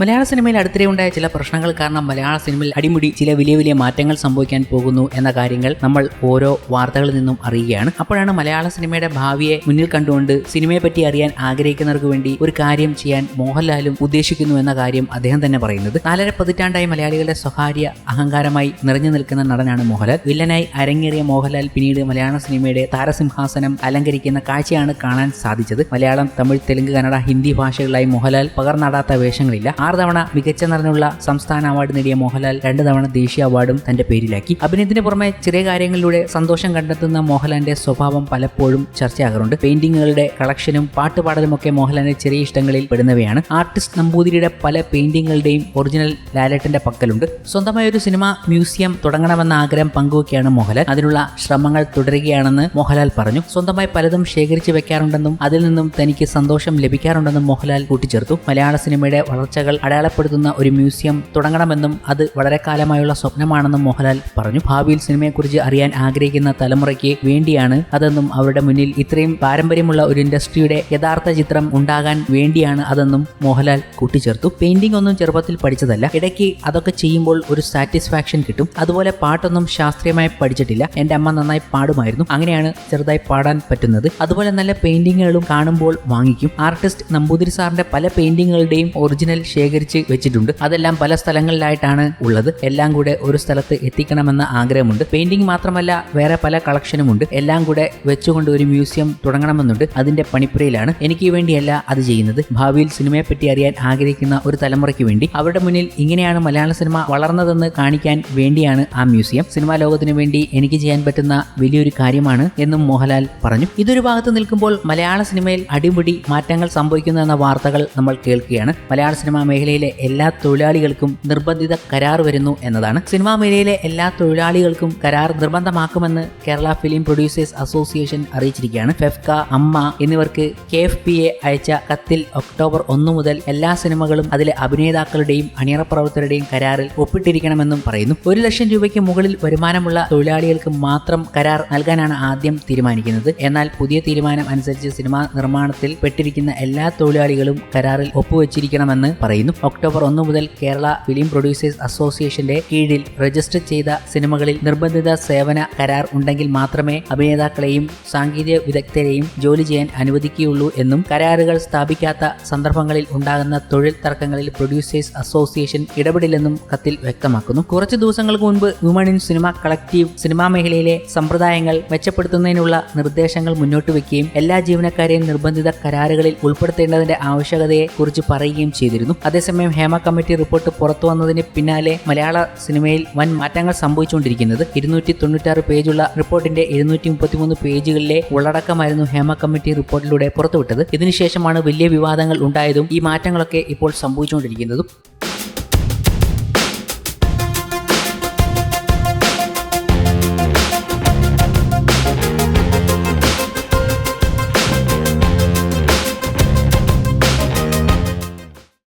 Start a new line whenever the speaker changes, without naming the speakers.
മലയാള സിനിമയിൽ അടുത്തിടെ ഉണ്ടായ ചില പ്രശ്നങ്ങൾ കാരണം മലയാള സിനിമയിൽ അടിമുടി ചില വലിയ വലിയ മാറ്റങ്ങൾ സംഭവിക്കാൻ പോകുന്നു എന്ന കാര്യങ്ങൾ നമ്മൾ ഓരോ വാർത്തകളിൽ നിന്നും അറിയുകയാണ്. അപ്പോഴാണ് മലയാള സിനിമയുടെ ഭാവിയെ മുന്നിൽ കണ്ടുകൊണ്ട് സിനിമയെ പറ്റി അറിയാൻ ആഗ്രഹിക്കുന്നവർക്ക് വേണ്ടി ഒരു കാര്യം ചെയ്യാൻ മോഹൻലാലും ഉദ്ദേശിക്കുന്നു എന്ന കാര്യം അദ്ദേഹം തന്നെ പറയുന്നത്. നാലര പതിറ്റാണ്ടായി മലയാളികളുടെ സ്വകാര്യ അഹങ്കാരമായി നിറഞ്ഞു നിൽക്കുന്ന നടനാണ് മോഹൻലാൽ. വില്ലനായി അരങ്ങേറിയ മോഹൻലാൽ പിന്നീട് മലയാള സിനിമയുടെ താരസിംഹാസനം അലങ്കരിക്കുന്ന കാഴ്ചയാണ് കാണാൻ സാധിച്ചത്. മലയാളം തമിഴ് തെലുങ്ക് കന്നഡ ഹിന്ദി ഭാഷകളായി മോഹൻലാൽ പകർന്നാടാത്ത വേഷങ്ങളില്ല. ആറ് തവണ മികച്ച നടനുള്ള സംസ്ഥാന അവാർഡ് നേടിയ മോഹൻലാൽ രണ്ട് തവണ ദേശീയ അവാർഡും തന്റെ പേരിലാക്കി. അഭിനയത്തിന് പുറമെ ചെറിയ കാര്യങ്ങളിലൂടെ സന്തോഷം കണ്ടെത്തുന്ന മോഹൻലാലിന്റെ സ്വഭാവം പലപ്പോഴും ചർച്ചയാകാറുണ്ട്. പെയിന്റിങ്ങുകളുടെ കളക്ഷനും പാട്ടുപാടലും ഒക്കെ മോഹൻലാലിന്റെ ചെറിയ ഇഷ്ടങ്ങളിൽ പെടുന്നവയാണ്. ആർട്ടിസ്റ്റ് നമ്പൂതിരിയുടെ പല പെയിന്റിങ്ങുകളുടെയും ഒറിജിനൽ ലാലേട്ടന്റെ പക്കലുണ്ട്. സ്വന്തമായ ഒരു സിനിമ മ്യൂസിയം തുടങ്ങണമെന്ന ആഗ്രഹം പങ്കുവയ്ക്കുകയാണ് മോഹൻലാൽ. അതിനുള്ള ശ്രമങ്ങൾ തുടരുകയാണെന്ന് മോഹൻലാൽ പറഞ്ഞു. സ്വന്തമായി പലതും ശേഖരിച്ചു വെക്കാറുണ്ടെന്നും അതിൽ നിന്നും തനിക്ക് സന്തോഷം ലഭിക്കാറുണ്ടെന്നും മോഹൻലാൽ കൂട്ടിച്ചേർത്തു. മലയാള സിനിമയുടെ വളർച്ചകൾ അടയാളപ്പെടുത്തുന്ന ഒരു മ്യൂസിയം തുടങ്ങണമെന്നും അത് വളരെ കാലമായുള്ള സ്വപ്നമാണെന്നും മോഹൻലാൽ പറഞ്ഞു. ഭാവിയിൽ സിനിമയെക്കുറിച്ച് അറിയാൻ ആഗ്രഹിക്കുന്ന തലമുറയ്ക്ക് വേണ്ടിയാണ് അതെന്നും അവരുടെ മുന്നിൽ ഇത്രയും പാരമ്പര്യമുള്ള ഒരു ഇൻഡസ്ട്രിയുടെ യഥാർത്ഥ ചിത്രം ഉണ്ടാകാൻ വേണ്ടിയാണ് അതെന്നും മോഹൻലാൽ കൂട്ടിച്ചേർത്തു. പെയിന്റിംഗ് ഒന്നും ചെറുപ്പത്തിൽ പഠിച്ചതല്ല. ഇടയ്ക്ക് അതൊക്കെ ചെയ്യുമ്പോൾ ഒരു സാറ്റിസ്ഫാക്ഷൻ കിട്ടും. അതുപോലെ പാട്ടൊന്നും ശാസ്ത്രീയമായി പഠിച്ചിട്ടില്ല. എന്റെ അമ്മ നന്നായി പാടുമായിരുന്നു. അങ്ങനെയാണ് ചെറുതായി പാടാൻ പറ്റുന്നത്. അതുപോലെ നല്ല പെയിന്റിങ്ങുകളും കാണുമ്പോൾ വാങ്ങിക്കും. ആർട്ടിസ്റ്റ് നമ്പൂതിരി സാറിന്റെ പല പെയിന്റിങ്ങുകളുടെയും ഒറിജിനൽ ശേഖരിച്ച് വെച്ചിട്ടുണ്ട്. അതെല്ലാം പല സ്ഥലങ്ങളിലായിട്ടാണ് ഉള്ളത്. എല്ലാം കൂടെ ഒരു സ്ഥലത്ത് എത്തിക്കണമെന്ന ആഗ്രഹമുണ്ട്. പെയിന്റിംഗ് മാത്രമല്ല വേറെ പല കളക്ഷനും ഉണ്ട് എല്ലാം കൂടെ വെച്ചുകൊണ്ട് ഒരു മ്യൂസിയം തുടങ്ങണമെന്നുണ്ട് അതിന്റെ പണിപ്പുരയിലാണ്. എനിക്ക് വേണ്ടിയല്ല അത് ചെയ്യുന്നത്. ഭാവിയിൽ സിനിമയെ പറ്റി അറിയാൻ ആഗ്രഹിക്കുന്ന ഒരു തലമുറയ്ക്ക് വേണ്ടി. അവരുടെ മുന്നിൽ ഇങ്ങനെയാണ് മലയാള സിനിമ വളർന്നതെന്ന് കാണിക്കാൻ വേണ്ടിയാണ് ആ മ്യൂസിയം. സിനിമാ ലോകത്തിന് വേണ്ടി എനിക്ക് ചെയ്യാൻ പറ്റുന്ന വലിയൊരു കാര്യമാണ് എന്നും മോഹൻലാൽ പറഞ്ഞു. ഇതൊരു ഭാഗത്ത് നിൽക്കുമ്പോൾ മലയാള സിനിമയിൽ അടിമുടി മാറ്റങ്ങൾ സംഭവിക്കുന്നു എന്ന വാർത്തകൾ നമ്മൾ കേൾക്കുകയാണ്. മലയാള സിനിമാ മേഖലയിലെ എല്ലാ തൊഴിലാളികൾക്കും നിർബന്ധിത കരാർ വരുന്നു എന്നതാണ്. സിനിമാ മേഖലയിലെ എല്ലാ തൊഴിലാളികൾക്കും കരാർ നിർബന്ധമാക്കുമെന്ന് കേരള ഫിലിം പ്രൊഡ്യൂസേഴ്സ് അസോസിയേഷൻ അറിയിച്ചിരിക്കുകയാണ്. ഫെഫ്ക അമ്മ എന്നിവർക്ക് കെ എഫ് പി എ അയച്ച കത്തിൽ ഒക്ടോബർ ഒന്ന് മുതൽ എല്ലാ സിനിമകളും അതിലെ അഭിനേതാക്കളുടെയും അണിയറ പ്രവർത്തകരുടെയും കരാറിൽ ഒപ്പിട്ടിരിക്കണമെന്നും പറയുന്നു. ഒരു ലക്ഷം രൂപയ്ക്ക് മുകളിൽ വരുമാനമുള്ള തൊഴിലാളികൾക്ക് മാത്രം കരാർ നൽകാനാണ് ആദ്യം തീരുമാനിക്കുന്നത്. എന്നാൽ പുതിയ തീരുമാനം അനുസരിച്ച് സിനിമാ നിർമ്മാണത്തിൽ പെട്ടിരിക്കുന്ന എല്ലാ തൊഴിലാളികളും കരാറിൽ ഒപ്പുവെച്ചിരിക്കണമെന്ന് പറയുന്നു. ഒക്ടോബർ ഒന്ന് മുതൽ കേരള ഫിലിം പ്രൊഡ്യൂസേഴ്സ് അസോസിയേഷന്റെ കീഴിൽ രജിസ്റ്റർ ചെയ്ത സിനിമകളിൽ നിർബന്ധിത സേവന കരാർ ഉണ്ടെങ്കിൽ മാത്രമേ അഭിനേതാക്കളെയും സാങ്കേതിക വിദഗ്ധരെയും ജോലി ചെയ്യാൻ അനുവദിക്കുകയുള്ളൂ എന്നും കരാറുകൾ സ്ഥാപിക്കാത്ത സന്ദർഭങ്ങളിൽ ഉണ്ടാകുന്ന തൊഴിൽ തർക്കങ്ങളിൽ പ്രൊഡ്യൂസേഴ്സ് അസോസിയേഷൻ ഇടപെടില്ലെന്നും കത്തിൽ വ്യക്തമാക്കുന്നു. കുറച്ച് ദിവസങ്ങൾക്ക് മുൻപ് woman in cinema collective cinema മേഖലയിലെ സമ്പ്രദായങ്ങൾ മെച്ചപ്പെടുത്തുന്നതിനുള്ള നിർദ്ദേശങ്ങൾ മുന്നോട്ട് വയ്ക്കുകയും എല്ലാ ജീവനക്കാരെയും നിർബന്ധിത കരാറുകളിൽ ഉൾപ്പെടുത്തേണ്ടതിന്റെ ആവശ്യകതയെ കുറിച്ച് പറയുകയും ചെയ്തിരുന്നു. അതേസമയം ഹേമ കമ്മിറ്റി റിപ്പോർട്ട് പുറത്തു വന്നതിന് പിന്നാലെ മലയാള സിനിമയിൽ വൻ മാറ്റങ്ങൾ സംഭവിച്ചുകൊണ്ടിരിക്കുന്നത്. ഇരുന്നൂറ്റി തൊണ്ണൂറ്റാറ് പേജുള്ള റിപ്പോർട്ടിന്റെ എഴുന്നൂറ്റി മുപ്പത്തിമൂന്ന് പേജുകളിലെ ഉള്ളടക്കമായിരുന്നു ഹേമ കമ്മിറ്റി റിപ്പോർട്ടിലൂടെ പുറത്തുവിട്ടത്. ഇതിനുശേഷമാണ് വലിയ വിവാദങ്ങൾ ഉണ്ടായതും ഈ മാറ്റങ്ങളൊക്കെ ഇപ്പോൾ സംഭവിച്ചുകൊണ്ടിരിക്കുന്നതും.